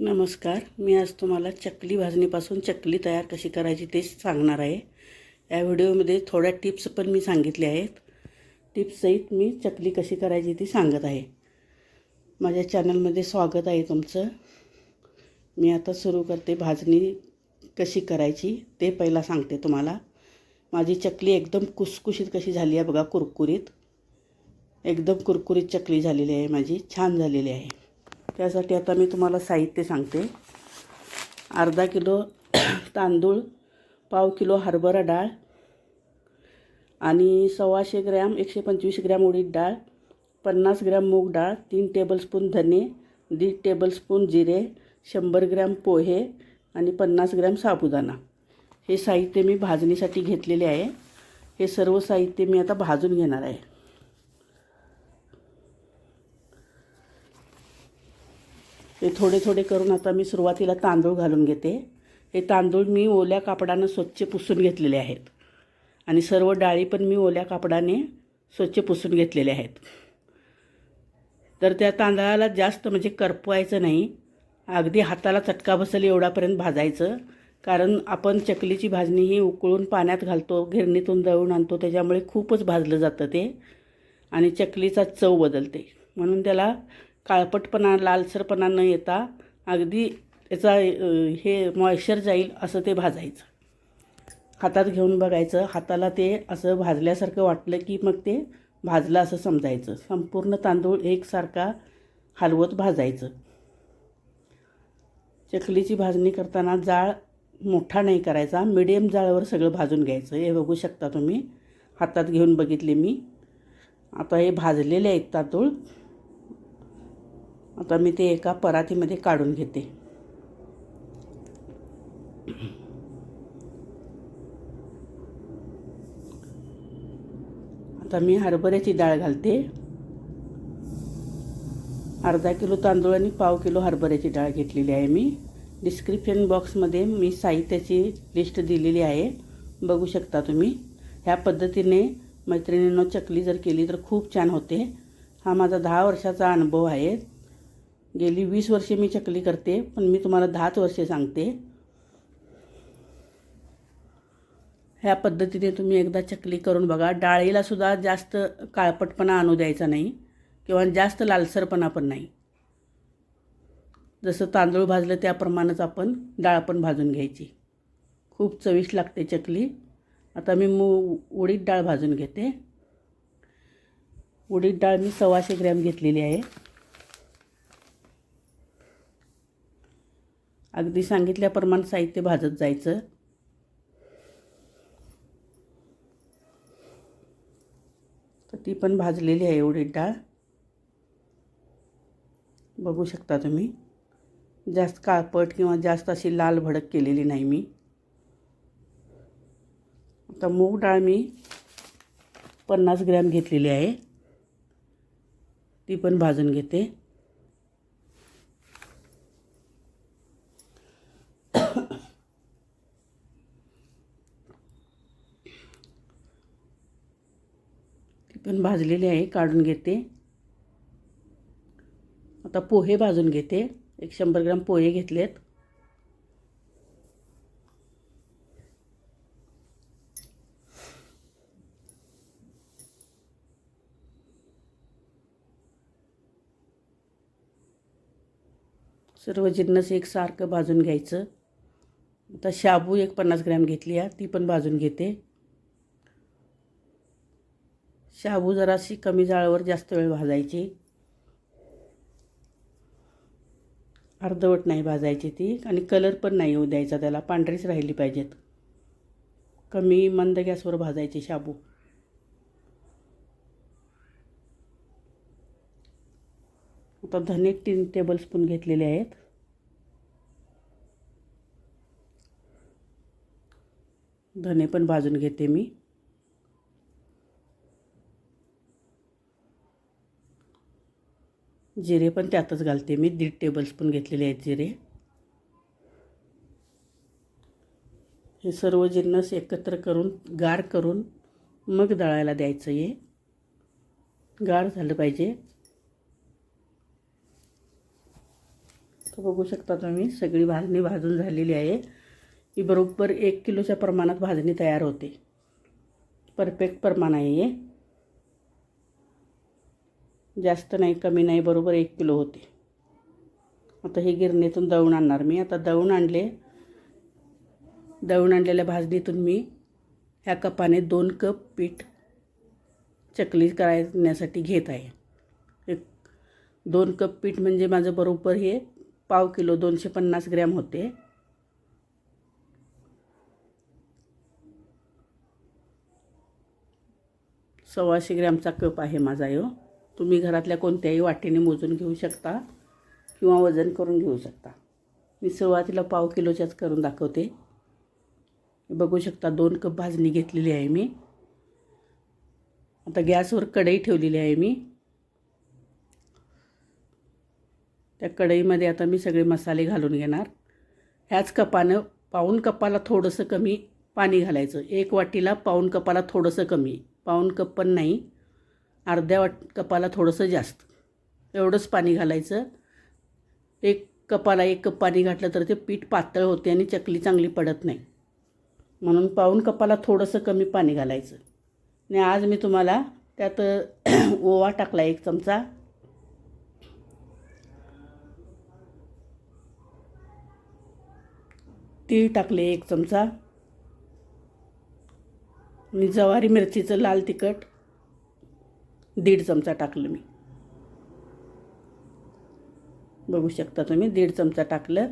नमस्कार. मी आज तुम्हाला चकली भाजणीपासून चकली तयार कशी करायची ते सांगणार आहे. या व्हिडिओमध्ये थोड्या टिप्स पण मी सांगितल्या आहेत. टिप्ससहित मी चकली कशी करायची ती सांगत आहे. माझ्या चॅनलमध्ये स्वागत आहे तुमचं. मी आता सुरू करते भाजणी कशी करायची ते पहिला सांगते तुम्हाला. माझी चकली एकदम कुसकुशीत कशी झाली आहे बघा कुरकुरीत. एकदम कुरकुरीत चकली झालेली आहे माझी छान झालेली आहे. त्यासाठी आता मी तुम्हाला साहित्य सांगते. अर्धा किलो तांदूळ पाव किलो हरभरा डाळ आणि सव्वाशे ग्रॅम एकशे पंचवीस ग्रॅम उडीद डाळ पन्नास ग्रॅम मूग डाळ तीन टेबलस्पून धने दीड टेबलस्पून जिरे शंभर ग्रॅम पोहे आणि पन्नास ग्रॅम साबुदाणा. हे साहित्य मी भाजणीसाठी घेतलेले आहे. हे सर्व साहित्य मी आता भाजून घेणार आहे. हे थोडे थोडे करून आता मी सुरुवातीला तांदूळ घालून घेते. हे तांदूळ मी ओल्या कापडानं स्वच्छ पुसून घेतलेले आहेत. आणि सर्व डाळी पण मी ओल्या कापडाने स्वच्छ पुसून घेतलेले आहेत. तर त्या तांदळाला जास्त म्हणजे करपवायचं नाही. अगदी हाताला चटका बसेल एवढापर्यंत भाजायचं. कारण आपण चकलीची भाजणी ही उकळून पाण्यात घालतो गिरणीतून दळून आणतो त्याच्यामुळे खूपच भाजलं जातं ते. आणि चकलीचा चव बदलते. म्हणून त्याला काळपटपणा लालसरपणा न येता अगदी त्याचा हे मॉइश्चर जाईल असं ते भाजायचं. हातात घेऊन बघायचं. हाताला ते असं भाजल्यासारखं वाटलं की मग ते भाजलं असं समजायचं. संपूर्ण तांदूळ एकसारखा हलवत भाजायचं. चकलीची भाजणी करताना जाळ मोठा नाही करायचा. मिडियम जाळावर सगळं भाजून घ्यायचं. हे बघू शकता तुम्ही. हातात घेऊन बघितले मी. आता हे भाजलेले आहेत तांदूळ. आता मी ते एका परातीमध्ये काढून घेते. आता मी हरभऱ्याची डाळ घालते. अर्धा किलो तांदूळ आणि पाव किलो हरभऱ्याची डाळ घेतलेली आहे मी. डिस्क्रिप्शन बॉक्समध्ये मी साहित्याची लिस्ट दिलेली आहे. बघू शकता तुम्ही. ह्या पद्धतीने मैत्रिणींनो चकली जर केली तर खूप छान होते. हा माझा दहा वर्षाचा अनुभव आहे. गेली वीस वर्षे मी चकली करते पण मी तुम्हाला दहाच वर्षे सांगते. ह्या पद्धतीने तुम्ही एकदा चकली करून बघा. डाळीलासुद्धा जास्त काळपटपणा आणू द्यायचा नाही किंवा जास्त लालसरपणा पण नाही. जसं तांदूळ भाजलं त्याप्रमाणेच आपण डाळ पण भाजून घ्यायची. खूप चविष्ट लागते चकली. आता मी मू उडीद डाळ भाजून घेते. उडीद डाळ मी सव्वाशे ग्रॅम घेतलेली आहे. अगदी सांगितल्याप्रमाणे साहित्य भाजत जायचं. तर ती पण भाजलेली आहे एवढी डाळ. बघू शकता तुम्ही. जास्त काळपट किंवा जास्त अशी लाल भडक केलेली नाही मी. आता मूग डाळ मी पन्नास ग्रॅम घेतलेली आहे. ती पण भाजून घेते. ती भाजलेली आहे काढून घेते. आता पोहे भाजून घेते. एक शंभर ग्राम पोहे घेतलेत. सर्व जिन्नस एकसारखं भाजून घ्यायचं. आता शाबू एक पन्नास ग्रॅम घेतली आहे ती पण भाजून घेते. शाबू जराशी कमी जाळावर जास्त वेळ भाजायची. अर्धवट नाही भाजायची ती आणि कलर पण नाही येऊ द्यायचा त्याला पांढरीच राहिली पाहिजेत. कमी मंद गॅसवर भाजायची शाबू. आता धने तीन टेबलस्पून घेतलेले आहेत. धने पण भाजून घेते मी. जिरे पण त्यातच घालते मी. दीड टेबलस्पून घेतलेले आहेत जिरे. हे सर्व जिन्नस एकत्र करून गार करून मग दळायला द्यायचं हे. गार झालं पाहिजे. तर बघू शकता तुम्ही सगळी भाजणी भाजून झालेली आहे. ही बरोबर एक किलोच्या प्रमाणात भाजणी तयार होते. परफेक्ट प्रमाण आहे हे. जास्त नाही कमी नाही बरोबर एक किलो होते. आता हे गिरणीतून दळून आणणार. मी आता दळून आणले. दळून आणलेल्या भाजणीतून मी ह्या कपाने दोन कप पीठ चकली करण्यासाठी घेत आहे. एक दोन कप पीठ म्हणजे माझं बरोबर हे पाव किलो दोनशे पन्नास ग्रॅम होते. सव्वाशे ग्रॅमचा कप आहे माझा यो. तुम्ही घरातल्या कोणत्याही वाटीने मोजून घेऊ शकता किंवा वजन करून घेऊ शकता. मी सुरुवातीला पाव किलोच्याच करून दाखवते. बघू शकता दोन कप भाजणी घेतलेली आहे मी. आता गॅसवर कढई ठेवलेली आहे मी. त्या कढईमध्ये आता मी सगळे मसाले घालून घेणार. ह्याच कपानं पाऊन कपाला थोडंसं कमी पाणी घालायचं. एक वाटीला पाऊन कपाला थोडंसं कमी. पाऊन कप पण नाही. अर्ध्या वाट कपाला थोडंसं जास्त. एवढंच पाणी घालायचं. एक कपाला एक कप पाणी घातलं तर ते पीठ पातळ होते आणि चकली चांगली पडत नाही. म्हणून पाहून कपाला थोडंसं कमी पाणी घालायचं. आणि आज मी तुम्हाला त्यात ओवा टाकला एक चमचा. तीळ टाकले एक चमचा. आणि जवारी मिरचीचं लाल तिखट. दीड चमचा टाकलं मी. बघू शकता तुम्ही दीड चमचा टाकलं.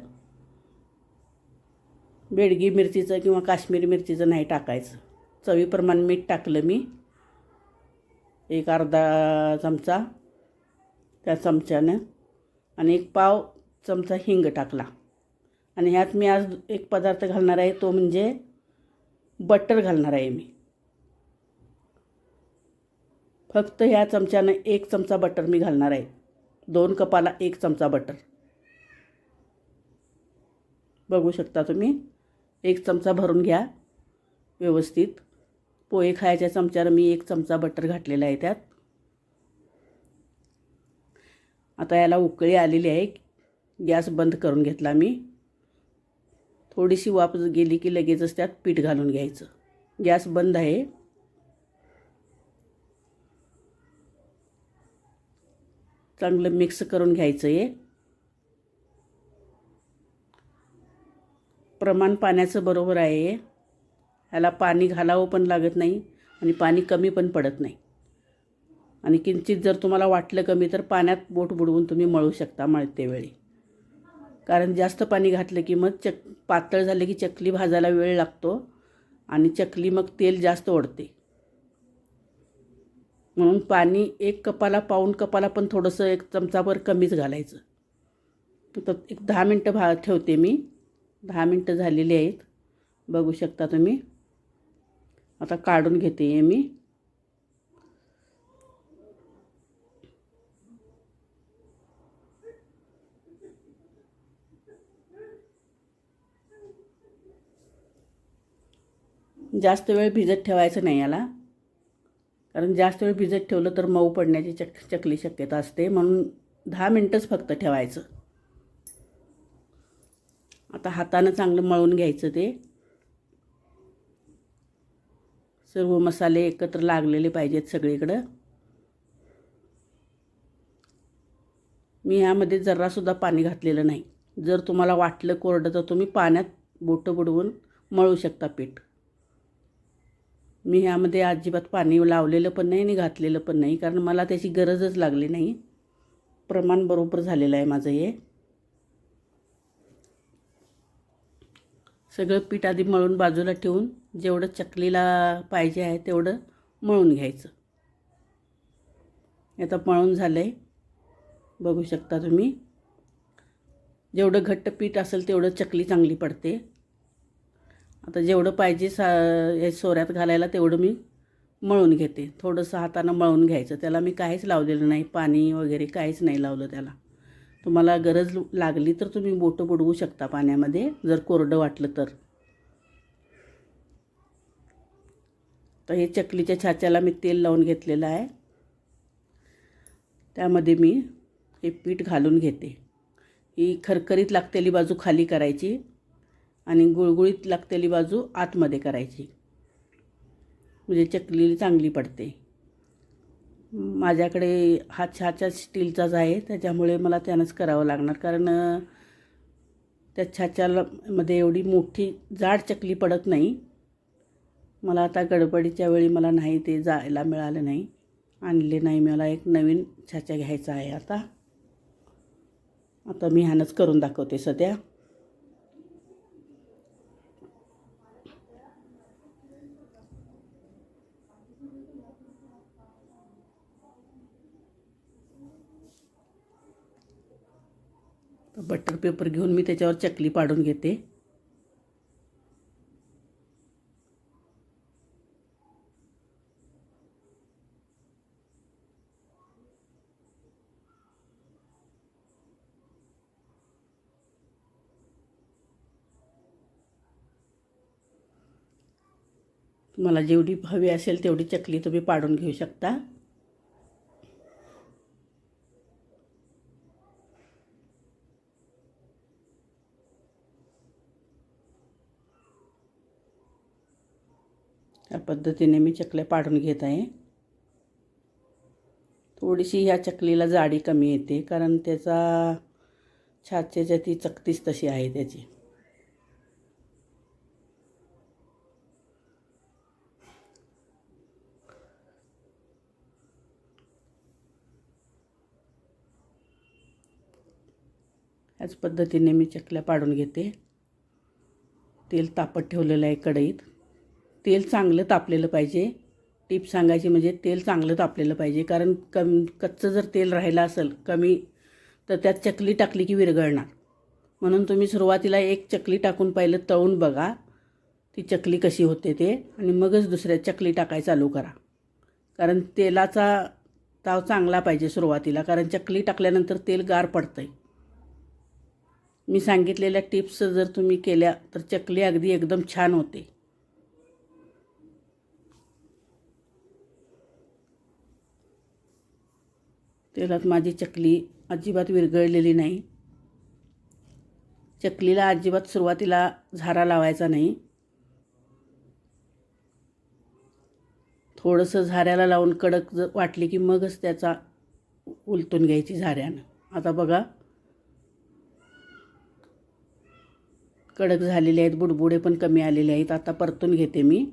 बेडगी मिरचीचं किंवा काश्मीरी मिरचीचं नाही टाकायचं. चवीप्रमाणे मीठ टाकलं मी. एक अर्धा चमचा त्या चमच्यानं आणि एक पाव चमचा हिंग टाकला. आणि ह्यात मी आज एक पदार्थ घालणार आहे तो म्हणजे बटर घालणार आहे मी. फक्त ह्या चमच्यानं एक चमचा बटर मी घालणार आहे. दोन कपाला एक चमचा बटर. बघू शकता तुम्ही एक चमचा भरून घ्या व्यवस्थित. पोहे खायच्या चमच्यानं मी एक चमचा बटर घातलेला आहे त्यात. आता याला उकळी आलेली आहे गॅस बंद करून घेतला मी. थोडीशी वाफ गेली की लगेचच त्यात पीठ घालून घ्यायचं. गॅस बंद आहे. चांगलं मिक्स करून घ्यायचं आहे प्रमाण पाण्याचं बरोबर आहे ह्याला पाणी घालावं पण लागत नाही आणि पाणी कमी पण पडत नाही. आणि किंचित जर तुम्हाला वाटलं कमी तर पाण्यात बोट बुडवून तुम्ही मळू शकता मळतेवेळी. कारण जास्त पाणी घातलं की मग चक पातळ झालं की चकली भाजायला वेळ लागतो आणि चकली मग तेल जास्त ओढते. म्हणून पाणी एक कपाला पाऊन कपाला पण थोडंसं एक चमचाभर कमीच घालायचं. तर एक दहा मिनटं भा ठेवते मी. दहा मिनटं झालेली आहेत. बघू शकता तुम्ही. आता काढून घेते आहे मी. जास्त वेळ भिजत ठेवायचं नाही याला. कारण जास्त वेळ भिजत ठेवलं तर मऊ पडण्याची चक चकली शक्यता असते. म्हणून दहा मिनटंच फक्त ठेवायचं. आता हातानं चांगलं मळून घ्यायचं ते. सर्व मसाले एकत्र लागलेले पाहिजेत सगळीकडं. मी ह्यामध्ये जरासुद्धा पाणी घातलेलं नाही. जर तुम्हाला वाटलं कोरडं तर तुम्ही पाण्यात बोटं बुडवून मळू शकता पीठ. मी ह्यामध्ये अजिबात पाणी लावलेलं पण नाही आणि घातलेलं पण नाही कारण मला त्याची गरजच लागली नाही. प्रमाण बरोबर झालेलं आहे माझं हे. सगळं पीठ आधी मळून बाजूला ठेवून जेवढं चकलीला पाहिजे आहे तेवढं मळून घ्यायचं. आता मळून झालं आहे बघू शकता तुम्ही. जेवढं घट्ट पीठ असेल तेवढं चकली चांगली पडते. आता जेवढं पाहिजे सा हे सोऱ्यात घालायला तेवढं मी मळून घेते. थोडंसं हातानं मळून घ्यायचं. त्याला मी काहीच लावलेलं नाही. पाणी वगैरे काहीच नाही लावलं त्याला. तुम्हाला गरज लागली तर तुम्ही बोटं बुडवू शकता पाण्यामध्ये जर कोरडं वाटलं तर. तर हे चकलीच्या छाच्याला मी तेल लावून घेतलेलं आहे. त्यामध्ये मी हे पीठ घालून घेते. ही खरखरीत लागतेली बाजू खाली करायची. आणि गुळगुळीत लागतेली बाजू आतमध्ये करायची. म्हणजे चकली चांगली पडते. माझ्याकडे हा छाचा स्टीलचाच आहे त्याच्यामुळे मला त्यानंच करावं लागणार. कारण त्या छाच्याला मध्ये एवढी मोठी जाड चकली पडत नाही. मला आता गडबडीच्या वेळी मला नाही ते जायला मिळालं नाही. आणले नाही मला एक नवीन छाच्या घ्यायचा आहे आता. आता मी ह्यानंच करून दाखवते सध्या. बटर पेपर घेऊन मी त्याच्यावर चकली पाडून घेते. तुम्हाला जेवढी हवी असेल तेवढी चकली तुम्ही पाडून घेऊ शकता या पद्धतीने मी चकल्या पाडून घेत आहे. थोडीशी ह्या चकलीला जाडी कमी येते कारण त्याचा छाचेच्या ती चकतीच तशी आहे त्याची. ह्याच पद्धतीने मी चकल्या पाडून घेते. तेल तापत ठेवलेलं आहे कढईत. तेल चांगलं तापलेलं पाहिजे. टीप सांगायची म्हणजे तेल चांगलं तापलेलं पाहिजे. कारण कम कच्चं जर तेल राहिलं असेल कमी तर त्यात चकली टाकली की विरघळणार. म्हणून तुम्ही सुरुवातीला एक चकली टाकून पहिलं तळून बघा ती चकली कशी होते ते. आणि मगच दुसऱ्या चकली टाकाय चालू करा. कारण तेलाचा ताव चांगला पाहिजे सुरुवातीला. कारण चकली टाकल्यानंतर तेल गार पडतं आहे मी सांगितलेल्या टिप्स जर तुम्ही केल्या तर चकली अगदी एकदम छान होते. तेलात माझी चकली अजिबात विरघळलेली नाही. चकलीला अजिबात सुरुवातीला झारा लावायचा नाही. थोडंसं झाऱ्याला लावून कडक जर वाटली की मगच त्याचा उलटून घ्यायची झाऱ्यानं. आता बघा. कडक झालेले आहेत बुडबुडे पण कमी आलेले आहेत. आता परतून घेते मी.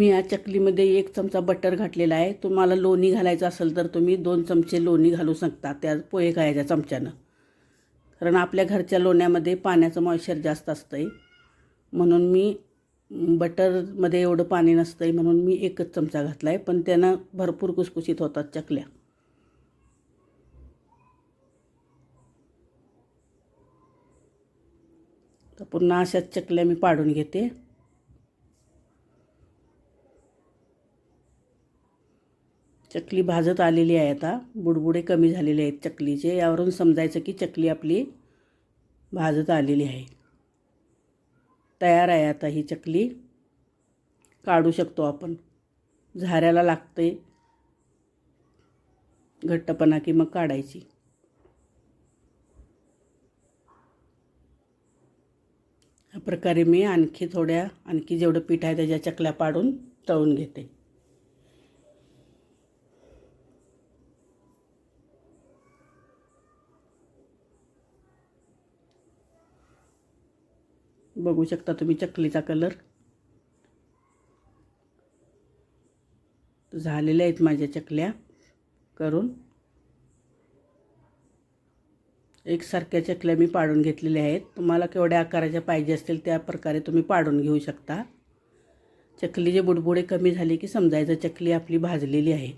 मी या चकलीमध्ये एक चमचा बटर घातलेला आहे. तुम्हाला लोणी घालायचं असेल तर तुम्ही दोन चमचे लोणी घालू शकता त्या पोहे खायच्या चमच्यानं. कारण आपल्या घरच्या लोण्यामध्ये पाण्याचं मॉइश्चर जास्त असतं आहे म्हणून मी बटरमध्ये एवढं पाणी नसतं आहे म्हणून मी एकच चमचा घातला आहे पण त्यानं भरपूर कुसकुशीत होतात चकल्या. तर पुन्हा अशाच चकल्या मी पाडून घेते. चकली भाजत आलेली आहे आता. बुडबुडे कमी झालेले आहेत चकलीचे. यावरून समजायचं की चकली आपली भाजत आलेली आहे. तयार आहे आता ही चकली. काढू शकतो आपण. झाऱ्याला लागते घट्टपणा की मग काढायची. ह्या प्रकारे मी आणखी थोड्या आणखी जेवढं पीठ आहे त्याच्या चकल्या पाडून तळून घेते. बघू शकता तुम्ही चकलीचा कलर. झालेल्या आहेत माझ्या चकल्या करून. एकसारख्या चकल्या मी पाडून घेतलेल्या आहेत. तुम्हाला केवढ्या आकाराच्या पाहिजे असतील त्या प्रकारे तुम्ही पाडून घेऊ शकता. चकलीचे बुडबुडे कमी झाले की समजायचं चकली आपली भाजलेली आहे.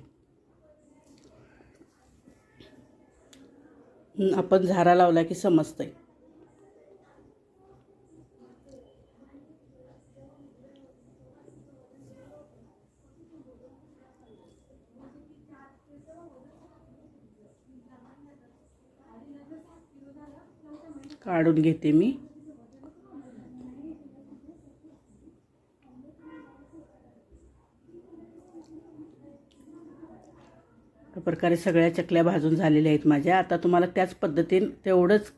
आपण झारा लावला की समजतंय. काढून घेते मी. अशा प्रकारे सगळ्या चकल्या भाजून झालेल्या आहेत माझ्या. आता तुम्हाला त्याच पद्धतीने तेवढंच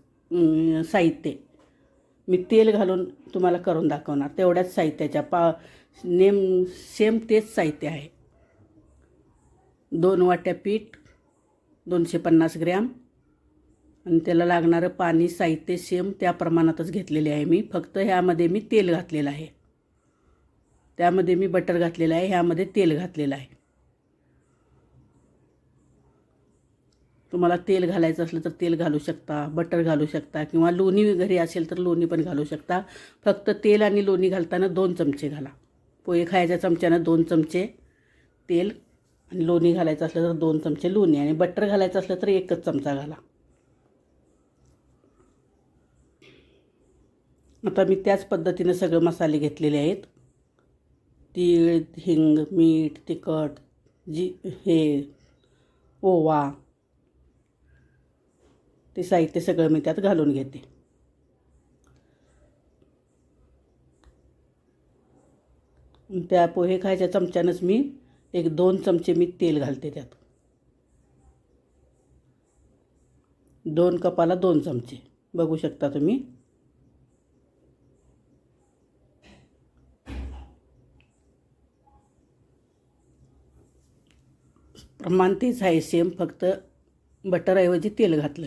साहित्य. मी तेल घालून तुम्हाला करून दाखवणार. तेवढ्याच साहित्याच्या पा नेम सेम तेच साहित्य आहे. दोन वाट्या पीठ दोनशे पन्नास ग्रॅम. आणि त्याला लागणारं पाणी साहित्य सेम त्या प्रमाणातच घेतलेले आहे मी. फक्त ह्यामध्ये मी तेल घातलेलं आहे. त्यामध्ये मी बटर घातलेलं आहे ह्यामध्ये तेल घातलेलं आहे. तुम्हाला तेल घालायचं असलं तर तेल घालू शकता बटर घालू शकता किंवा लोणी घरी असेल तर लोणी पण घालू शकता. फक्त तेल आणि लोणी घालताना दोन चमचे घाला. पोहे खायच्या चमच्यानं दोन चमचे तेल आणि लोणी घालायचं असलं तर दोन चमचे लोणी आणि बटर घालायचं असलं तर एकच चमचा घाला. आता मी त्याच पद्धतीनं सगळे मसाले घेतलेले आहेत. तीळ हिंग मीठ तिखट जी हे ओवा ते साहित्य सगळं मी त्यात घालून घेते. त्या पोहे खायच्या चमच्यानंच मी एक दोन चमचे मी तेल घालते त्यात. दोन कपाला दोन चमचे. बघू शकता तुम्ही. प्रमाण तेच आहे सेम फक्त बटरऐवजी तेल घातलं.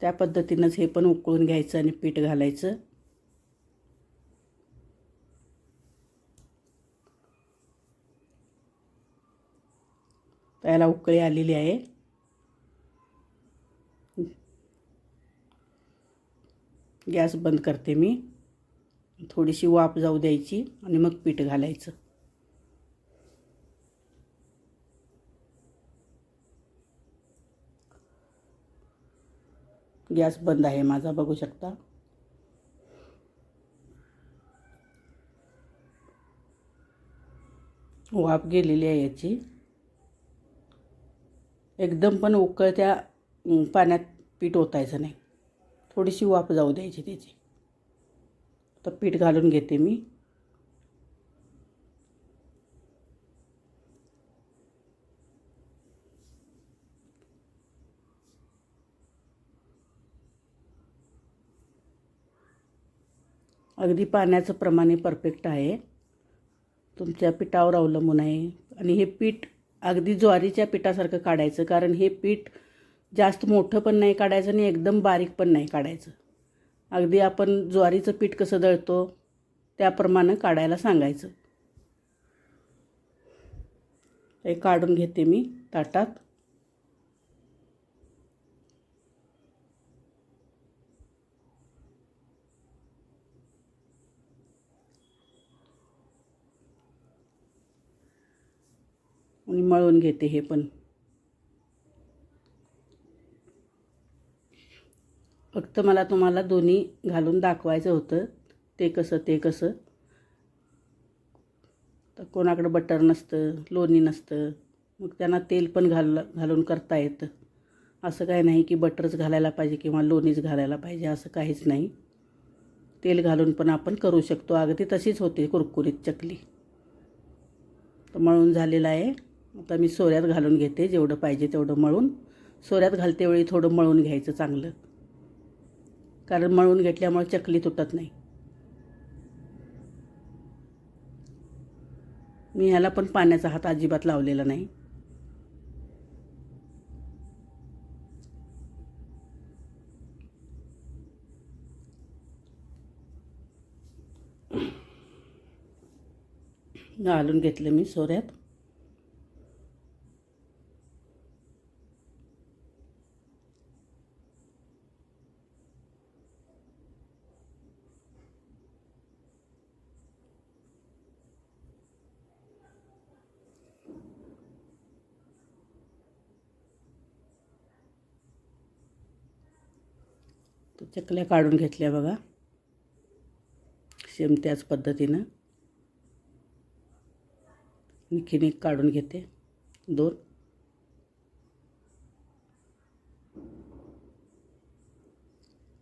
त्या पद्धतीनंच हे पण उकळून घ्यायचं आणि पीठ घालायचं. त्याला उकळी आलेली आहे. गॅस बंद करते मी. थोडीशी वाफ जाऊ द्यायची आणि मग पीठ घालायचं. गॅस बंद आहे माझा बघू शकता. वाफ गेलेली आहे याची. एकदम पण उकळत्या पाण्यात पीठ ओतायचं नाही. थोडीशी वाफ जाऊ द्यायची त्याची. तर पीठ घालून घेते मी. अगदी पाण्याचं प्रमाण हे परफेक्ट आहे. तुमच्या पिठावर अवलंबून आहे. आणि हे पीठ अगदी ज्वारीच्या पिठासारखं काढायचं कारण हे पीठ जास्त मोठं पण नाही काढायचं आणि एकदम बारीक पण नाही काढायचं. अगदी आपण ज्वारीचं पीठ कसं दळतो त्याप्रमाणे काढायला सांगायचं. हे काढून घेते मी ताटात. आणि मळून घेते हे पण. फक्त मला तुम्हाला दोन्ही घालून दाखवायचं होतं. ते कसं ते कसं. तर कोणाकडं बटर नसतं लोणी नसतं. मग त्यांना तेल पण घाल घालून करता येतं. असं काय नाही की बटरच घालायला पाहिजे किंवा लोणीच घालायला पाहिजे असं काहीच नाही. तेल घालून पण आपण करू शकतो. अगदी तशीच होते कुरकुरीत चकली. तर मळून झालेलं आहे. आता मी सोऱ्यात घालून घेते. जेवढं पाहिजे तेवढं मळून. सोऱ्यात घालते वेळी थोडं मळून घ्यायचं चांगलं. कारण मळून घेतल्यामुळे चकली तुटत नाही. मी ह्याला पण पाण्याचा हात अजिबात लावलेला नाही. घालून घेतलं मी सोऱ्यात तर चकल्या काढून घेतल्या बघा. सेम त्याच पद्धतीनं. आणखीन एक काढून घेते. दोन.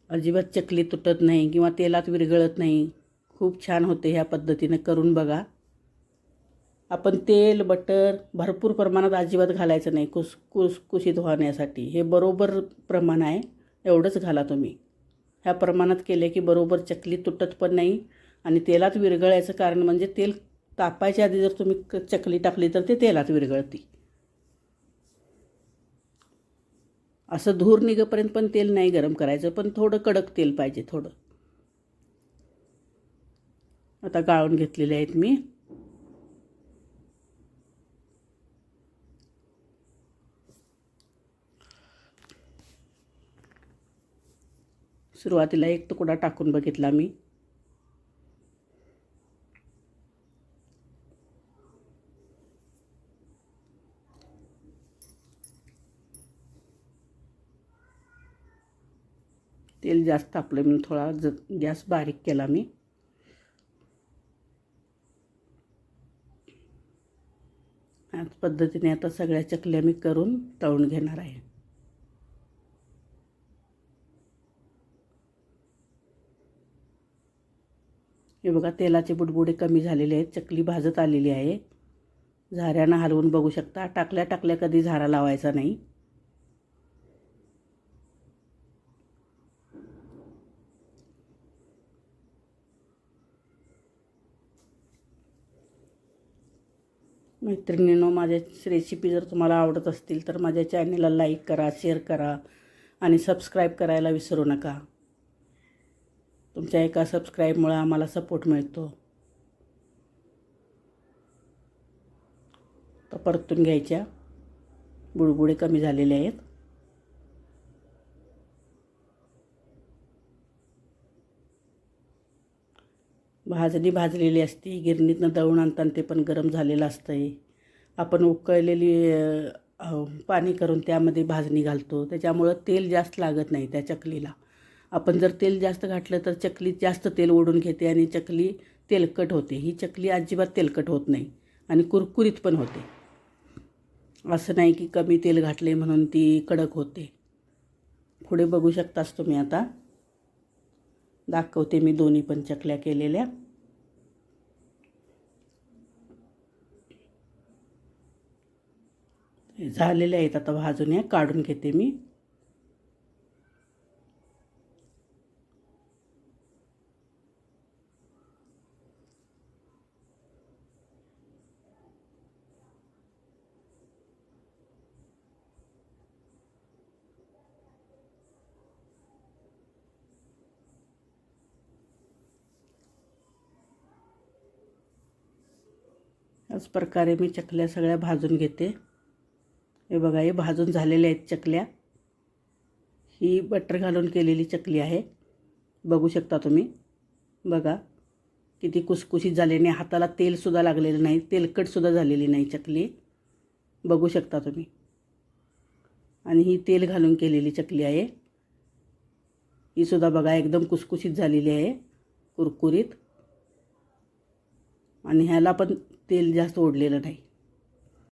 अजिबात चकली तुटत नाही किंवा तेलात विरघळत नाही. खूप छान होते ह्या पद्धतीनं करून बघा. आपण तेल बटर भरपूर प्रमाणात अजिबात घालायचं नाही. कुस कुस कुशीत होण्यासाठी हे बरोबर प्रमाण आहे. एवढंच घाला तुम्ही. ह्या प्रमाणात केले की बरोबर चकली तुटत पण नाही आणि तेलात विरघळायचं कारण म्हणजे तेल तापायच्या आधी जर तुम्ही क चकली टाकली तर ते तेलात विरघळती. असं धूर निघेपर्यंत पण तेल नाही गरम करायचं पण थोडं कडक तेल पाहिजे थोडं. आता गाळून घेतलेले आहेत मी. सुरुवातीला एक तुकडा टाकून बघितला मी. तेल जास्त तापलं म्हणून थोडा ज गॅस बारीक केला मी. याच पद्धतीने आता सगळ्या चकल्या मी करून तळून घेणार आहे. हे बघा तेलाचे बुडबुडे कमी झालेले आहेत चकली भाजत आलेली आहे. झाऱ्यानं हलवून बघू शकता. टाकल्या टाकल्या कधी झारा लावायचा नाही. मैत्रिणींनो माझ्या रेसिपी जर तुम्हाला आवडत असतील तर माझ्या चॅनलला लाईक करा शेअर करा आणि सबस्क्राईब करायला विसरू नका. तुमच्या एका सबस्क्राईबमुळे आम्हाला सपोर्ट मिळतो. तर परतून घ्यायच्या. बुडबुडे कमी झालेले आहेत. भाजणी भाजलेली असती गिरणीतनं दळून आणताना ते पण गरम झालेलं असतं आहे आपण उकळलेली पाणी करून त्यामध्ये भाजणी घालतो. त्याच्यामुळं तेल जास्त लागत नाही त्या चकलीला. आपण जर तेल जास्त घातलं तर चकली जास्त तेल ओढून घेते आणि चकली तेलकट होते. ही चकली अजिबात तेलकट होत नाही आणि कुरकुरीत पण होते. असं नाही की कमी तेल घातले म्हणून ती कडक होते. पुढे बघू शकताच तुम्ही आता. दाखवते मी दोन्ही पण चकल्या केलेल्या. झालेल्या आहेत आता भाजून या. काढून घेते मी. याच प्रकारे मी चकल्या सगळ्या भाजून घेते. हे बघा हे भाजून झालेल्या आहेत चकल्या. ही बटर घालून केलेली चकली आहे. बघू शकता तुम्ही. बघा किती कुसकुशीत नाही हाताला तेलसुद्धा लागलेलं नाही. तेलकटसुद्धा झालेली नाही चकली. बघू शकता तुम्ही. आणि ही तेल घालून केलेली चकली आहे. ही सुद्धा बघा एकदम कुसकुशीत झालेली आहे. कुरकुरीत. आणि ह्याला पण तेल जास्त ओढलेलं नाही.